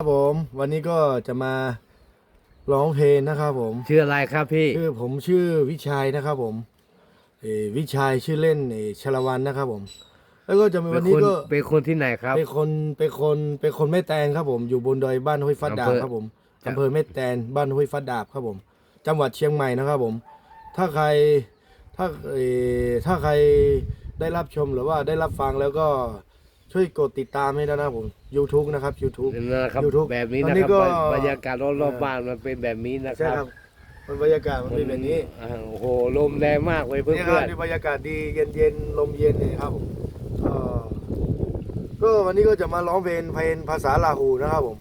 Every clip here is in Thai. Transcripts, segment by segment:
ครับผมวันนี้ก็จะมาร้องเพลงนะครับผมชื่ออะไรครับพี่ชื่อผมชื่อวิชัยนะครับผมเออวิชัยชื่อเล่นเออชลวันนะครับผม แล้วก็จะมีเป็วันนนี้คนก็เป็นคนที่ไหนครับ เป็นคนเป็นคนเป็นคนแม่แตงครับผมอยู่บนดอยบ้านห้วยฟัดดาบอำเภอ ครับผมครับอำเภอแม่แตนบ้านห้วยฟัดดาบครับผม จังหวัดเชียงใหม่นะครับผม ถ้าใครถ้าเออถ้าใครได้รับชมหรือว่าได้รับฟังแล้วก็ ช่วยกดติดตามให้ด้วยนะครับผม YouTube นะครับ YouTube นะครับ YouTube แบบนี้ตอนนะนี้ครับก็บรรบรรยากาศรอบๆบ้านมันเป็นแบบนี้นะคใช่รับครับมันบรรยากาศมันเป็นแบบนี้อ่าโอ้โหลมแรงมากเลยเพื่นี่ครัอบนนี่บรรยากาศดีเย็นเย็นๆลมเย็นเลยครับผมก็ก็วันนี้ก็จะมาร้องเพลงเพลงภาษาลาหูนะครับผม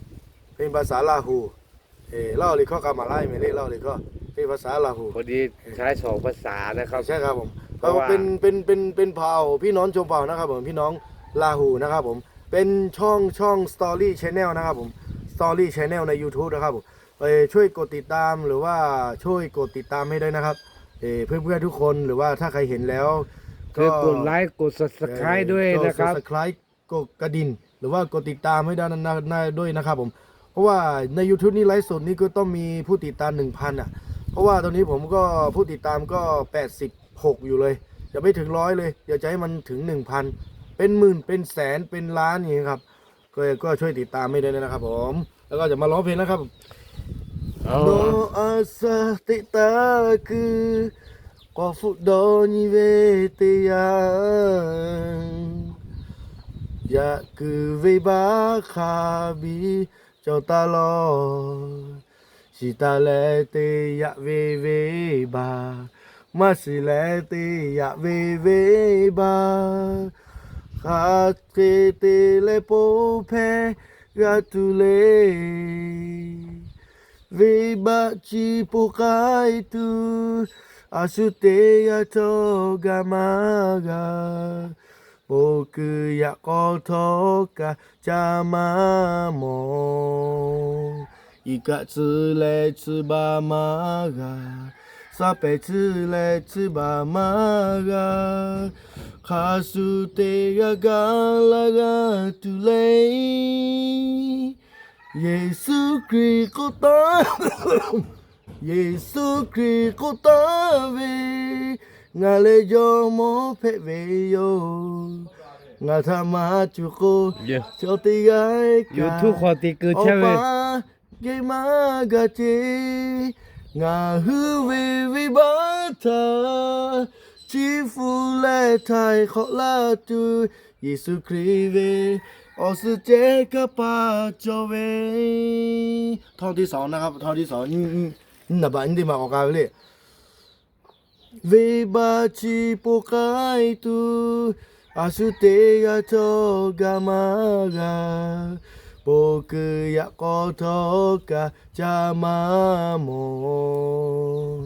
เพลงภาษาลาหูเออเล่าเลยข้อกามาไล่ไม่ได้เล่าเลยก็เพลงภาษาลาหู ๆพอดีใช้สองภาษานะครับ ใช่ครับผมเพราะเราว่า เป็นเป็นเป็นเป็นเผ่าพี่น้องชมเผ่านะครับผมพี่น้อง ลาหูนะครับผมเป็นช่องช่อง Story Channel นะครับผม Story Channel ใน YouTube นะครับผมเออช่วยกดติดตามหรือว่าช่วยกดติดตามให้ด้วยนะครับเออเพื่อนๆทุกคนหรือว่าถ้าใครเห็นแล้วคือกดไลค์กด subscribe ด้วยนะครับกด subscribe กดกระดิ่งหรือว่ากดติดตามให้ได้นะนะนะด้วยนะครับผม เพราะว่าใน YouTube นี่ไลฟ์สดนี่ก็ต้องมีผู้ติดตาม 1,000 อะ เพราะว่าตอนนี้ผมก็ผู้ติดตามก็ 86 อยู่เลยอย่าไม่ถึงร้อยเลยอยากจะให้มันถึง 1,000 เป็นหมื่นเป็นแสนเป็นล้านอย่างนี้ครับ ก็ก็ช่วยติดตามให้ด้วยนะครับ ผม แล้วก็จะมาร้องเพลงนะครับอ๋อ Doa setitaku Qafuk doni veteyan Ya ku ve ba khabi cho ta lo Si ta le te ya ve ve ba Ma si le te ya ve ve ba Kha te te le po pe Rattraitez-les paupières, ratulez. Vibati poka itu, asute ya toga maga. Boku ya kotoka chamamo. Ika tsule tsubamaga. sa pe tsi le tsi ba ma ga kha su te ga ga la ga tu le Yesu kri ko ta Yesu kri ko ta ve nga le yo mo pe ve yo nga tha ma chu ko cho ti ga ka YouTube ho ti ku che ve ge ma ga chi งาฮือวิวิบาเธอชีฟูแลไทยขอลาจูยิสุครีเวออสเจกปาจเวท่อนที่สองนะครับท่อนที่สองนี่นับอันดีมากกว่าเลยเวบาชิปุกไยตูอาสุเตยาโจกามารา 僕やことが邪魔も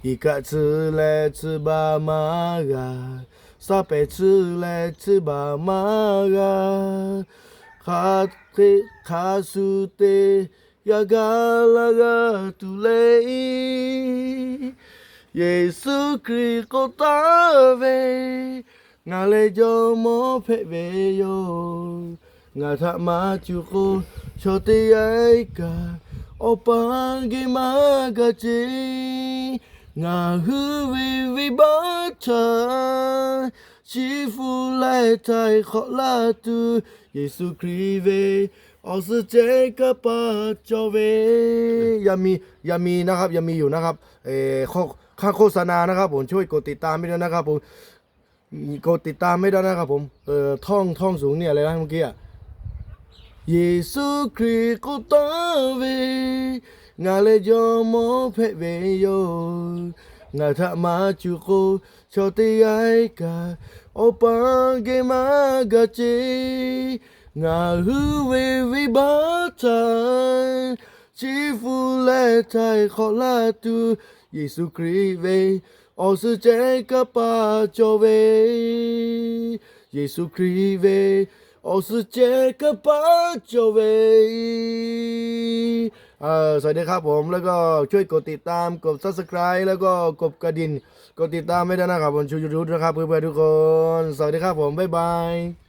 いかつれつばまがさぺつれつばまがかてかすてやがらがとれいイエスクリコタベなれじょもぺべよ nga tha ma chu ko cho te ai ka o pa ge ma ga che nga hu vi vi ba cha chi fu lai tai kho la tu yesu kri ve ออกซิเจนก็เปิดจเวยังมียังมีนะครับยังมีอยู่นะครับเออค่าโฆษณานะครับผมช่วยกดติดตามไม่ด้วยนะครับผมกดติดตามไม่ได้นะครับผมเออท่องท่องสูงเนี่ยอะไรนะเมื่อกี้อะ 예수 그리스도 왜 나를 좀어 패배요 나타 마주고 저대야이가 오빠게 마가지 나 후웨 위바타 지풀레타이 콜라투 예수 그리스도 어서 제가 빠져웨 예수 그리스도 おすเจกปาโจเวเอ่อสวัสดีครับผมแล้วก็ช่วยกดติดตามกด subscribe แล้วก็กดกระดิ่งกดติดตามไม่ได้นะครับบนชูยูทูบนะครับเพื่อนๆทุกคน สวัสดีครับผม บ๊ายบาย